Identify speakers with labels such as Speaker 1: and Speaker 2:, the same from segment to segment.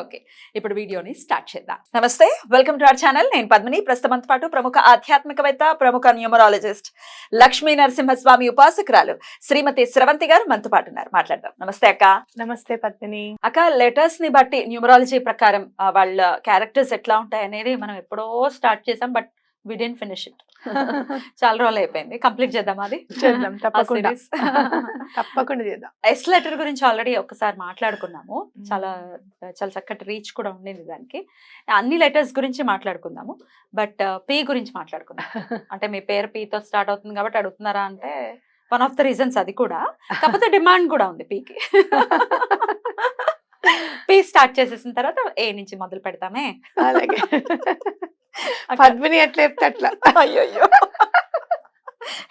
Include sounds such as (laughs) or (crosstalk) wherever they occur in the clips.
Speaker 1: Okay ఇప్పుడు వీడియోని start చేద్దాం. నమస్తే వెల్కమ్ టు అవర్ ఛానల్. నేను పద్మిని. ప్రస్తుతంతో పాటు ప్రముఖ ఆధ్యాత్మికవేత్త ప్రముఖ న్యూమరాలజిస్ట్ లక్ష్మీ నరసింహస్వామి ఉపాసకురాలు శ్రీమతి స్రవంతి గారు మనతో పాటు ఉన్నారు. మాట్లాడదాం. నమస్తే అక్క.
Speaker 2: నమస్తే పద్మిని.
Speaker 1: అక్క లెటర్స్ని బట్టి న్యూమరాలజీ ప్రకారం వాళ్ళ క్యారెక్టర్స్ ఎట్లా ఉంటాయి అనేది మనం ఎప్పుడో స్టార్ట్ చేసాం but we didn't finish it చాలా రోజులు అయిపోయింది. కంప్లీట్ చేద్దాం అది
Speaker 2: తప్పకుండా. (laughs) తప్పకుండా చేద్దాం.
Speaker 1: ఎస్ లెటర్ గురించి ఆల్రెడీ ఒకసారి మాట్లాడుకున్నాము. చాలా చాలా చక్కటి రీచ్ కూడా ఉండింది దానికి. అన్ని లెటర్స్ గురించి మాట్లాడుకుందాము. బట్ పి గురించి మాట్లాడుకుందాం. (laughs) అంటే మీ పేరు P తో స్టార్ట్ అవుతుంది కాబట్టి అడుగుతున్నారా అంటే వన్ ఆఫ్ ద రీజన్స్ అది కూడా. కాకపోతే డిమాండ్ కూడా ఉంది పీకి పీ స్టార్ట్ చేసేసిన తర్వాత ఏ నుంచి మొదలు పెడతామే.
Speaker 2: అలాగే. (laughs) పద్మిని ఎట్లా చెప్తే అట్లా.
Speaker 1: అయ్యో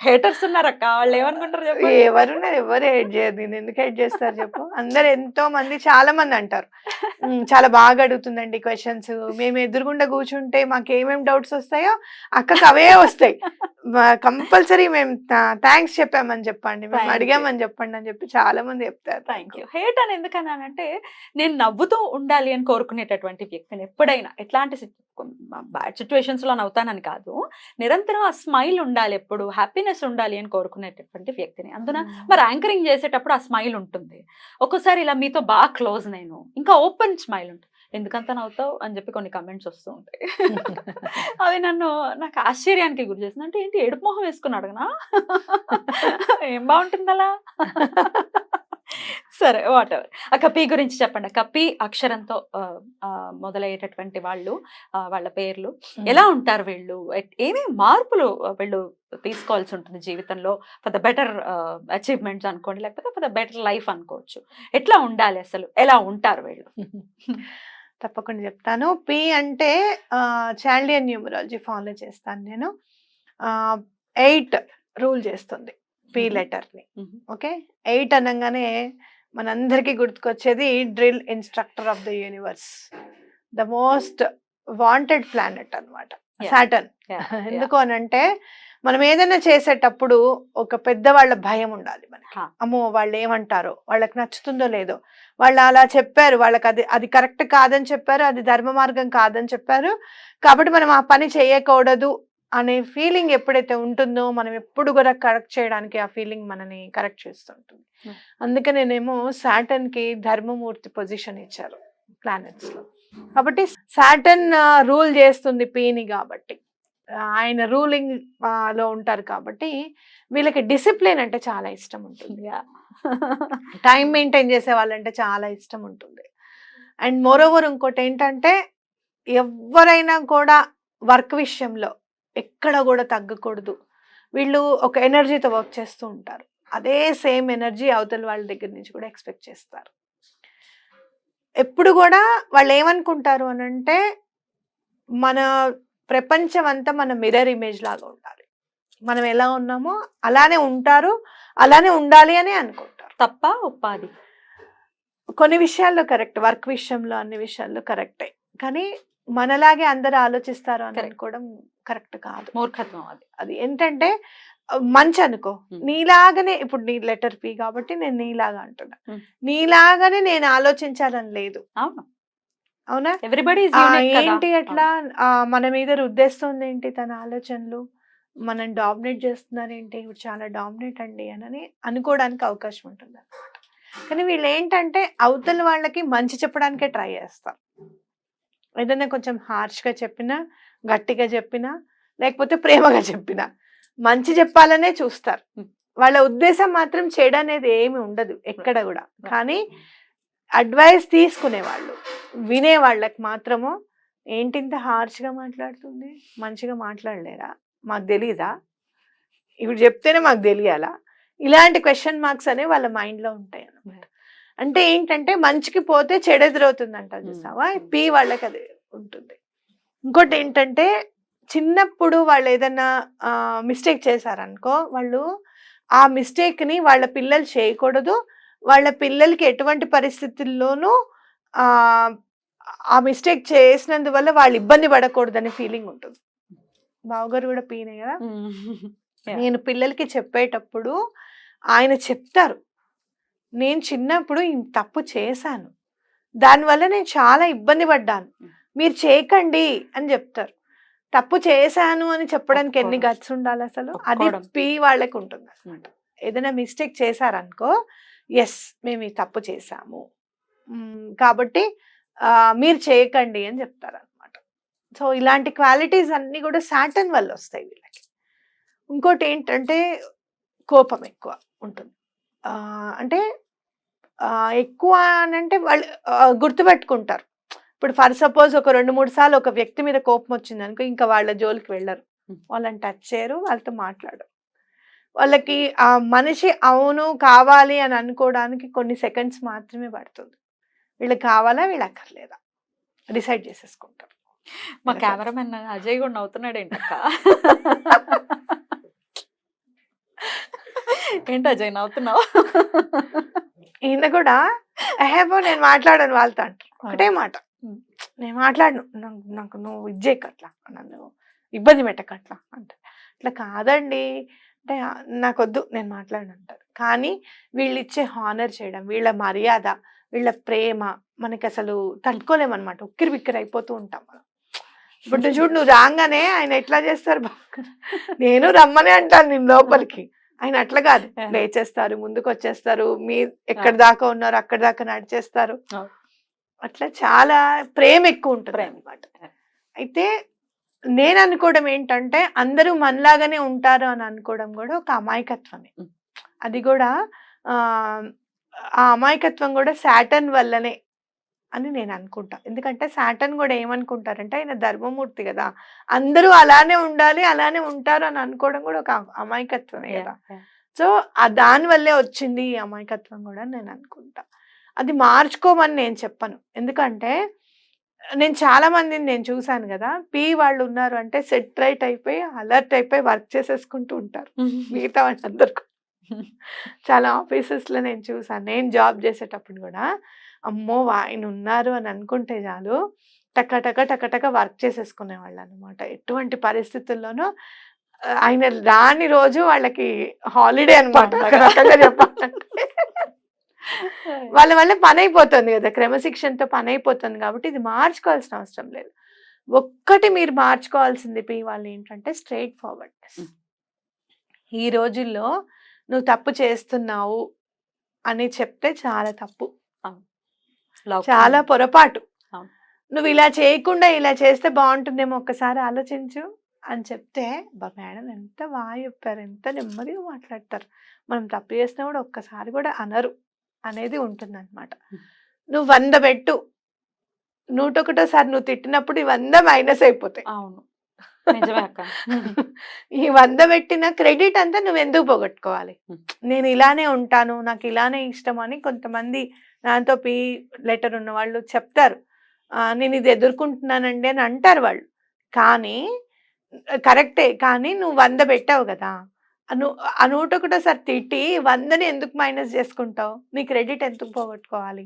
Speaker 1: హేటర్స్ ఉన్నారక్క వాళ్ళు ఏమనుకుంటారు చెప్పండి
Speaker 2: ఎవరున్నారు ఎవరు హెడ్ చేయరు. నేను ఎందుకు హెడ్ చేస్తారు చెప్పు. అందరు ఎంతో మంది చాలా మంది అంటారు. "ఉమ్, చాలా బాగా అడుగుతుందండి క్వశ్చన్స్ మేము ఎదురుగుండా కూర్చుంటే మాకు ఏమేమి డౌట్స్ వస్తాయో అక్కకి అవే వస్తాయి. కంపల్సరీ మేము థ్యాంక్స్ చెప్పామని చెప్పండి. మేము. అడిగామని చెప్పండి అని చెప్పి చాలా మంది చెప్తారు.
Speaker 1: థ్యాంక్ యూ హేట్ అని ఎందుకన్నానంటే నేను నవ్వుతూ ఉండాలి అని కోరుకునేటటువంటి వ్యక్తిని ఎప్పుడైనా ఎట్లాంటి బ్యాడ్ సిచ్యువేషన్స్లో నవ్వుతానని కాదు. నిరంతరం ఆ స్మైల్ ఉండాలి ఎప్పుడు హ్యాపీనెస్ ఉండాలి అని కోరుకునేటటువంటి వ్యక్తిని. అందున మరి యాంకరింగ్ చేసేటప్పుడు ఆ స్మైల్ ఉంటుంది. ఒక్కోసారి ఇలా మీతో బాగా క్లోజ్ నేను ఇంకా ఓపెన్ స్మైల్ ఉంటుంది. ఎందుకంత నవ్వుతావు అని చెప్పి కొన్ని కమెంట్స్ వస్తూ ఉంటాయి. (laughs) అవి నన్ను నాకు ఆశ్చర్యానికి గురి చేసింది అంటే ఏంటి ఏడుపు మొహం వేసుకున్నాడు కదా (laughs) ఏం బాగుంటుంది అలా? (laughs) సరే వాట్ ఎవర్ ఆ కపి గురించి చెప్పండి. ఆ కపి అక్షరంతో మొదలయ్యేటటువంటి వాళ్ళు వాళ్ళ పేర్లు. ఎలా ఉంటారు వీళ్ళు? ఏమేమి మార్పులు వీళ్ళు తీసుకోవాల్సి ఉంటుంది జీవితంలో? ఫర్ ద బెటర్ అచీవ్మెంట్స్ అనుకోండి లేకపోతే ఫర్ ద బెటర్ లైఫ్ అనుకోవచ్చు. ఎట్లా ఉండాలి అసలు? ఎలా ఉంటారు వీళ్ళు?
Speaker 2: తప్పకుండా చెప్తాను పి అంటే చాల్డియన్ న్యూమరాలజీ ఫాలో చేస్తాను నేను ఎయిట్ రూల్ చేస్తుంది పి. లెటర్ని. ఓకే ఎయిట్ అనగానే మనందరికీ గుర్తుకొచ్చేది drill instructor of the universe the most wanted planet అన్నమాట
Speaker 1: Yeah.
Speaker 2: సాటర్న్. (laughs) ఎందుకు అనంటే మనం ఏదైనా చేసేటప్పుడు ఒక పెద్దవాళ్ళ భయం ఉండాలి మనకి. అమ్మో వాళ్ళు ఏమంటారో వాళ్ళకి నచ్చుతుందో లేదో. వాళ్ళు అలా చెప్పారు వాళ్ళకి అది అది కరెక్ట్ కాదని చెప్పారు అది ధర్మ మార్గం కాదని చెప్పారు. కాబట్టి మనం ఆ పని చేయకూడదు అనే ఫీలింగ్ ఎప్పుడైతే ఉంటుందో మనం ఎప్పుడు కూడా కరెక్ట్ చేయడానికి ఆ ఫీలింగ్ మనని కరెక్ట్ చేస్తుంటుంది
Speaker 1: Hmm.
Speaker 2: అందుకనేనేమో సాటర్న్కి ధర్మమూర్తి పొజిషన్ ఇచ్చారు ప్లానెట్స్లో. కాబట్టి సాటర్న్ రూల్ చేస్తుంది పీని కాబట్టి. ఆయన రూలింగ్లో ఉంటారు కాబట్టి వీళ్ళకి డిసిప్లిన్ అంటే చాలా ఇష్టం ఉంటుంది. టైం మెయింటైన్ చేసే వాళ్ళంటే చాలా ఇష్టం ఉంటుంది. అండ్ మోరోవర్ ఇంకోటి ఏంటంటే ఎవరైనా కూడా వర్క్ విషయంలో ఎక్కడ కూడా తగ్గకూడదు. వీళ్ళు ఒక ఎనర్జీతో వర్క్ చేస్తూ ఉంటారు. అదే సేమ్ ఎనర్జీ అవతల వాళ్ళ దగ్గర నుంచి కూడా ఎక్స్పెక్ట్ చేస్తారు. ఎప్పుడు కూడా వాళ్ళు ఏమనుకుంటారు అని అంటే మన ప్రపంచం అంతా మన మిర్రర్ ఇమేజ్ లాగా ఉండాలి. మనం ఎలా ఉన్నామో అలానే ఉంటారు అలానే ఉండాలి అని అనుకుంటారు.
Speaker 1: తప్ప ఉపాధి
Speaker 2: కొన్ని విషయాల్లో కరెక్ట్ వర్క్ విషయంలో అన్ని విషయాల్లో కరెక్టే. కానీ మనలాగే అందరు ఆలోచిస్తారు అని. అనుకోవడం కరెక్ట్ కాదు.
Speaker 1: మూర్ఖత్వం అది.
Speaker 2: అది ఏంటంటే మంచి అనుకో. నీలాగానే ఇప్పుడు నీ లెటర్ పి కాబట్టి నేను నీలాగా అంటున్నా. నీలాగానే నేను ఆలోచించాలని లేదు.
Speaker 1: అవును. ఎవ్రీబడి
Speaker 2: ఏంటి అట్లా మన మీద రుద్దేస్తుంది ఏంటి తన ఆలోచనలు? మనం డామినేట్ చేస్తున్నారు ఏంటి ఇప్పుడు చాలా డామినేట్ అండి అని అనుకోవడానికి అవకాశం ఉంటుంది కానీ వీళ్ళు ఏంటంటే అవతల వాళ్ళకి మంచి చెప్పడానికే ట్రై చేస్తారు. ఏదైనా కొంచెం హార్ష్గా చెప్పినా గట్టిగా చెప్పినా లేకపోతే ప్రేమగా చెప్పినా మంచి చెప్పాలనే చూస్తారు. వాళ్ళ ఉద్దేశం మాత్రం చెడు అనేది ఏమి ఉండదు ఎక్కడ కూడా. కానీ అడ్వైస్ తీసుకునే వాళ్ళు వినే వాళ్ళకి మాత్రము ఏంటి ఇంత హార్ష్గా మాట్లాడుతుంది? మంచిగా మాట్లాడలేరా? మాకు తెలీదా? ఇప్పుడు చెప్తేనే మాకు తెలియాలా? ఇలాంటి క్వశ్చన్ మార్క్స్ అనేవి వాళ్ళ మైండ్లో ఉంటాయి అన్నమాట. అంటే ఏంటంటే మంచికి పోతే చెడు ఎదురవుతుంది అంటారు. చూసావా పీ వాళ్ళకి అది ఉంటుంది. ఇంకోటి ఏంటంటే చిన్నప్పుడు వాళ్ళు ఏదైనా మిస్టేక్ చేశారనుకో వాళ్ళు ఆ మిస్టేక్ని వాళ్ళ పిల్లలు చేయకూడదు. వాళ్ళ పిల్లలకి ఎటువంటి పరిస్థితుల్లోనూ ఆ మిస్టేక్ చేసినందువల్ల వాళ్ళు ఇబ్బంది పడకూడదనే ఫీలింగ్ ఉంటుంది. బావగారు కూడా పీనే కదా. నేను పిల్లలకి చెప్పేటప్పుడు ఆయన చెప్తారు. నేను చిన్నప్పుడు తప్పు చేశాను. దానివల్ల నేను చాలా ఇబ్బంది పడ్డాను. మీరు చేయకండి అని చెప్తారు. తప్పు చేశాను అని చెప్పడానికి ఎన్ని. గట్స్ ఉండాలి అసలు? అది. పి వాళ్ళకి ఉంటుంది అనమాట ఏదైనా మిస్టేక్ చేశారనుకో ఎస్ మేము ఈ తప్పు చేశాము. మ్, కాబట్టి మీరు చేయకండి అని చెప్తారు అనమాట సో ఇలాంటి క్వాలిటీస్ అన్ని కూడా సాటన్ వల్ల వస్తాయి వీళ్ళకి. ఇంకోటి ఏంటంటే కోపం ఎక్కువ ఉంటుంది. అంటే ఎక్కువ అని అంటే వాళ్ళు గుర్తుపెట్టుకుంటారు. ఇప్పుడు ఫర్ సపోజ్ ఒక రెండు మూడు సార్లు ఒక వ్యక్తి మీద కోపం వచ్చింది అనుకో ఇంకా వాళ్ళ జోలికి వెళ్ళరు. వాళ్ళని టచ్ చేయరు వాళ్ళతో మాట్లాడరు. వాళ్ళకి ఆ మనిషి అవును కావాలి అని అనుకోవడానికి కొన్ని సెకండ్స్ మాత్రమే పడుతుంది. వీళ్ళకి కావాలా వీళ్ళు అక్కర్లేదా? డిసైడ్ చేసేసుకుంటారు
Speaker 1: మా కెమెరామెన్ అజయ్ కూడా నవ్వుతున్నాడు ఏంటక్క ఏంటి అజయ్ నవ్వుతున్నావు?
Speaker 2: ఈయన కూడా ఏహేబో నేను మాట్లాడను వాళ్ళతో అంటారు ఒకటే మాట. నేను మాట్లాడను. నాకు నాకు నువ్వు ఇది చేయకట్లా నన్ను ఇబ్బంది పెట్టకట్లా అంటే ఇట్లా కాదండి. అంటే "ఆ, నాకు వద్దు నేను మాట్లాడను అంటారు కానీ వీళ్ళు ఇచ్చే హానర్ చేయడం వీళ్ళ మర్యాద వీళ్ళ ప్రేమ మనకి అసలు తట్టుకోలేమన్నమాట. ఉక్కిరి బిక్కిరి అయిపోతూ ఉంటాం మనం. ఇప్పుడు (laughs) చూడు నువ్వు రాగానే ఆయన ఎట్లా చేస్తారు నేను రమ్మనే అంటాను నేను లోపలికి. ఆయన అట్లా కాదు. లేచేస్తారు ముందుకు వచ్చేస్తారు మీ ఎక్కడి దాకా ఉన్నారు అక్కడి దాకా నడిచేస్తారు. అట్లా చాలా ప్రేమ ఎక్కువ ఉంటుంది
Speaker 1: ప్రేమ.
Speaker 2: అనమాట అయితే నేను అనుకోవడం ఏంటంటే అందరూ మనలాగానే ఉంటారు అని అనుకోవడం కూడా ఒక అమాయకత్వమే. అది కూడా ఆ ఆ అమాయకత్వం కూడా శాటన్ వల్లనే అని నేను అనుకుంటా. ఎందుకంటే శాటన్ కూడా ఏమనుకుంటారంటే ఆయన ధర్మమూర్తి కదా అందరూ అలానే ఉండాలి అలానే ఉంటారు అని అనుకోవడం కూడా ఒక అమాయకత్వమే కదా. సో ఆ దాని వల్లే వచ్చింది ఈ అమాయకత్వం కూడా నేను అనుకుంటా. అది మార్చుకోమని నేను చెప్పను. ఎందుకంటే నేను చాలా మందిని నేను చూశాను కదా పి వాళ్ళు ఉన్నారు అంటే సెట్ రైట్ అయిపోయి అలర్ట్ అయిపోయి వర్క్ చేసేసుకుంటూ ఉంటారు. మిగతా వాళ్ళందరూ. చాలా ఆఫీసెస్లో నేను చూసాను. నేను జాబ్ చేసేటప్పుడు కూడా అమ్మో! ఆయన ఉన్నారు అని అనుకుంటే చాలు టక టక టక టక వర్క్ చేసేసుకునే వాళ్ళు అనమాట ఎటువంటి పరిస్థితుల్లోనూ ఆయన రాని రోజు వాళ్ళకి హాలిడే అనమాట రకంగా చెప్పాలంటే. (laughs) వాళ్ళ వల్ల పని అయిపోతుంది కదా క్రమశిక్షణతో పని అయిపోతుంది కాబట్టి ఇది మార్చుకోవాల్సిన అవసరం లేదు. ఒక్కటి మీరు మార్చుకోవాల్సింది పి వాళ్ళు ఏంటంటే స్ట్రైట్ ఫార్వర్డ్నెస్. ఈ రోజుల్లో నువ్వు తప్పు చేస్తున్నావు అని చెప్తే చాలా తప్పు. చాలా పొరపాటు. నువ్వు ఇలా చేయకుండా ఇలా చేస్తే బాగుంటుందేమో ఒక్కసారి ఆలోచించు అని చెప్తే బా మేడం ఎంత బాగా చెప్పారు ఎంత నెమ్మదిగా మాట్లాడతారు. మనం తప్పు చేసినా కూడా ఒక్కసారి కూడా అనరు. అనేది ఉంటుంది అనమాట. నువ్వు వంద పెట్టు. నూట ఒకటోసారి నువ్వు తిట్టినప్పుడు ఈ వంద మైనస్ అయిపోతాయి.
Speaker 1: అవును. (laughs)
Speaker 2: ఈ వంద పెట్టిన క్రెడిట్ అంతా నువ్వు ఎందుకు పోగొట్టుకోవాలి. నేను ఇలానే ఉంటాను నాకు ఇలానే ఇష్టం అని కొంతమంది నాతో పి లెటర్ ఉన్న వాళ్ళు చెప్తారు. "ఆ, నేను ఇది ఎదుర్కొంటున్నానండి అని అంటారు వాళ్ళు. కానీ కరెక్టే కానీ నువ్వు వంద పెట్టావు కదా! ఆ నూట ఒకటోసారి తిట్టి వందని ఎందుకు మైనస్ చేసుకుంటావు? నీ క్రెడిట్ ఎందుకు పోగొట్టుకోవాలి?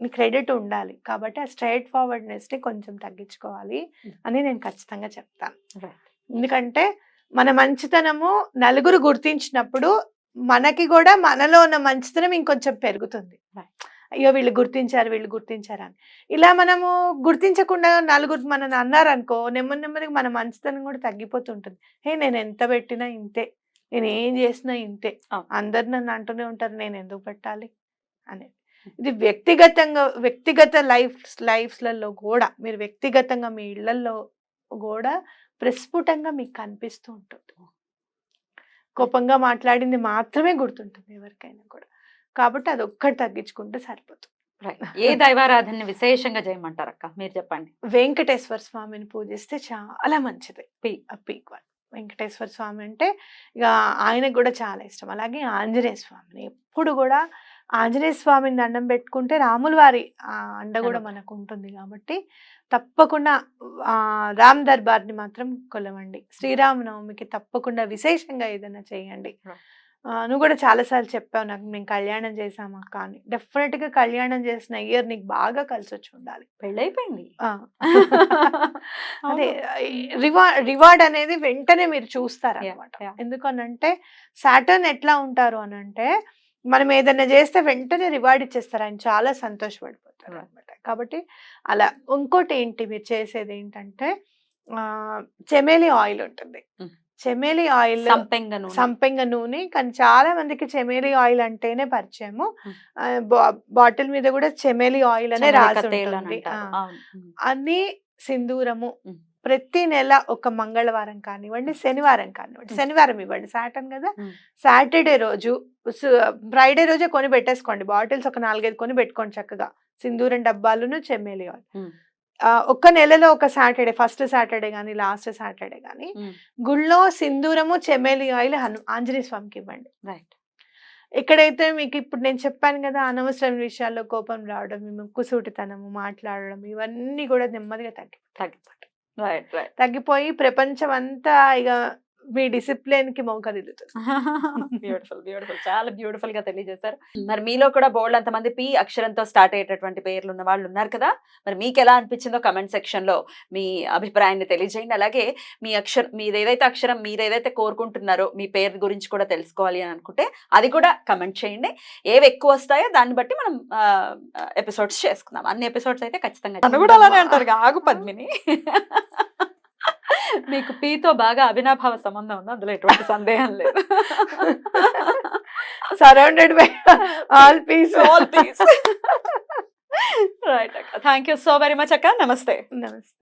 Speaker 2: నీ క్రెడిట్ ఉండాలి కాబట్టి ఆ స్ట్రైట్ ఫార్వర్డ్నెస్ని కొంచెం తగ్గించుకోవాలి అని నేను ఖచ్చితంగా చెప్తాను. ఎందుకంటే మన మంచితనము నలుగురు గుర్తించినప్పుడు మనకి కూడా మనలో ఉన్న మంచితనం ఇంకొంచెం పెరుగుతుంది. అయ్యో వీళ్ళు గుర్తించారు వీళ్ళు గుర్తించారు అని. ఇలా మనము గుర్తించకుండా నలుగురు మనని అన్నారనుకో నెమ్మది నెమ్మదిగా మన మంచితనం కూడా తగ్గిపోతుంటుంది. హే నేను ఎంత పెట్టినా ఇంతే. నేను ఏం చేసినా ఇంతే. అందరు నన్ను అంటూనే ఉంటారు నేను ఎందుకు పెట్టాలి అనేది ఇది వ్యక్తిగతంగా వ్యక్తిగత లైఫ్ లైఫ్స్లలో కూడా మీరు వ్యక్తిగతంగా మీ ఇళ్ళలో కూడా ప్రస్ఫుటంగా మీకు కనిపిస్తూ ఉంటుంది. కోపంగా మాట్లాడింది మాత్రమే గుర్తుంటుంది ఎవరికైనా కూడా కాబట్టి అది ఒక్కటి తగ్గించుకుంటే సరిపోతుంది.
Speaker 1: ఏ దైవారాధన విశేషంగా చేయమంటారు అక్క మీరు చెప్పండి.
Speaker 2: వెంకటేశ్వర స్వామిని పూజిస్తే చాలా మంచిది.
Speaker 1: P.
Speaker 2: Peak one. Venkateswara Swamy అంటే ఇక ఆయనకు కూడా చాలా ఇష్టం. అలాగే ఆంజనేయ స్వామిని ఎప్పుడు కూడా ఆంజనేయ స్వామిని దండం పెట్టుకుంటే రాముల వారి అండ కూడా. మనకు ఉంటుంది కాబట్టి తప్పకుండా ఆ రామ్ దర్బార్ని మాత్రం కొలవండి. శ్రీరామనవమికి తప్పకుండా విశేషంగా ఏదైనా చేయండి. నువ్వు కూడా చాలా సార్లు చెప్పావు నాకు మేము కళ్యాణం చేసాం అక్క అని డెఫినెట్గా కళ్యాణం చేసిన ఇయర్ నీకు బాగా కలిసి వచ్చి ఉండాలి
Speaker 1: పెళ్ళైపోయింది. (laughs)
Speaker 2: అదే రివార్డ్ రివార్డ్ అనేది వెంటనే మీరు చూస్తారు అనమాట. ఎందుకనంటే సాటర్న్ ఎట్లా ఉంటారు అని అంటే మనం ఏదైనా చేస్తే వెంటనే రివార్డ్ ఇచ్చేస్తారు ఆయన చాలా సంతోషపడిపోతారు. అనమాట కాబట్టి అలా ఇంకోటి ఏంటి మీరు చేసేది ఏంటంటే చెమేలి ఆయిల్ ఉంటుంది. చెమేలి ఆయిల్
Speaker 1: సంపెంగ నూనె.
Speaker 2: సంపెంగ నూనె. కానీ చాలా మందికి చెమేలి ఆయిల్ అంటేనే పరిచయము. బాటిల్ మీద కూడా చెమేలి ఆయిల్ అనే రాసి
Speaker 1: అని.
Speaker 2: అన్ని సింధూరము. ప్రతి నెల ఒక మంగళవారం కానివ్వండి శనివారం కానివ్వండి. శనివారం ఇవ్వండి. సాటర్న్ కదా. సాటర్డే రోజు ఫ్రైడే రోజే కొని పెట్టేసుకోండి. బాటిల్స్ ఒక నాలుగైదు కొని పెట్టుకోండి చక్కగా. సింధూరం డబ్బాలును చెమ్మేలి ఆయిల్. ఒక్క నెలలో ఒక సాటర్డే ఫస్ట్ సాటర్డే కానీ లాస్ట్ సాటర్డే కానీ. గుళ్ళో సింధూరము చెమ్మేలి ఆయిల్ హను ఆంజనేయ స్వామికి ఇవ్వండి.
Speaker 1: రైట్.
Speaker 2: ఎక్కడైతే మీకు ఇప్పుడు నేను చెప్పాను కదా అనవసరం విషయాల్లో కోపం రావడం ముక్కుసూటితనము మాట్లాడడం ఇవన్నీ కూడా నెమ్మదిగా తగ్గి
Speaker 1: రైట్
Speaker 2: తగ్గిపోయి ప్రపంచం అంతా ఇక మీ డిసిప్లిన్కి మోకరిల్లుతుంది
Speaker 1: బ్యూటిఫుల్ (laughs) బ్యూటిఫుల్ చాలా బ్యూటిఫుల్గా తెలియజేశారు మరి మీలో కూడా బోల్డ్ అంతమంది పి అక్షరంతో స్టార్ట్ అయ్యేటటువంటి పేర్లు ఉన్న వాళ్ళు ఉన్నారు కదా? మరి మీకు ఎలా అనిపించిందో కమెంట్ సెక్షన్లో మీ అభిప్రాయాన్ని తెలియజేయండి. అలాగే మీ అక్షరం మీరు ఏదైతే అక్షరం మీరు ఏదైతే కోరుకుంటున్నారో మీ పేరు గురించి కూడా తెలుసుకోవాలి అని అనుకుంటే అది కూడా కమెంట్ చేయండి. ఏవి ఎక్కువ వస్తాయో దాన్ని బట్టి మనం ఎపిసోడ్స్ చేసుకుందాం. అన్ని ఎపిసోడ్స్ అయితే ఖచ్చితంగా తను కూడా అలానే అంటారు ఆగు (laughs) పద్మిని. మీకు పీతో బాగా అవినాభావ సంబంధం ఉంది? అందులో ఎటువంటి సందేహం లేదు.
Speaker 2: Surrounded by all peace
Speaker 1: all peace right అక్క. Thank you so very much అక్క. నమస్తే.
Speaker 2: నమస్తే.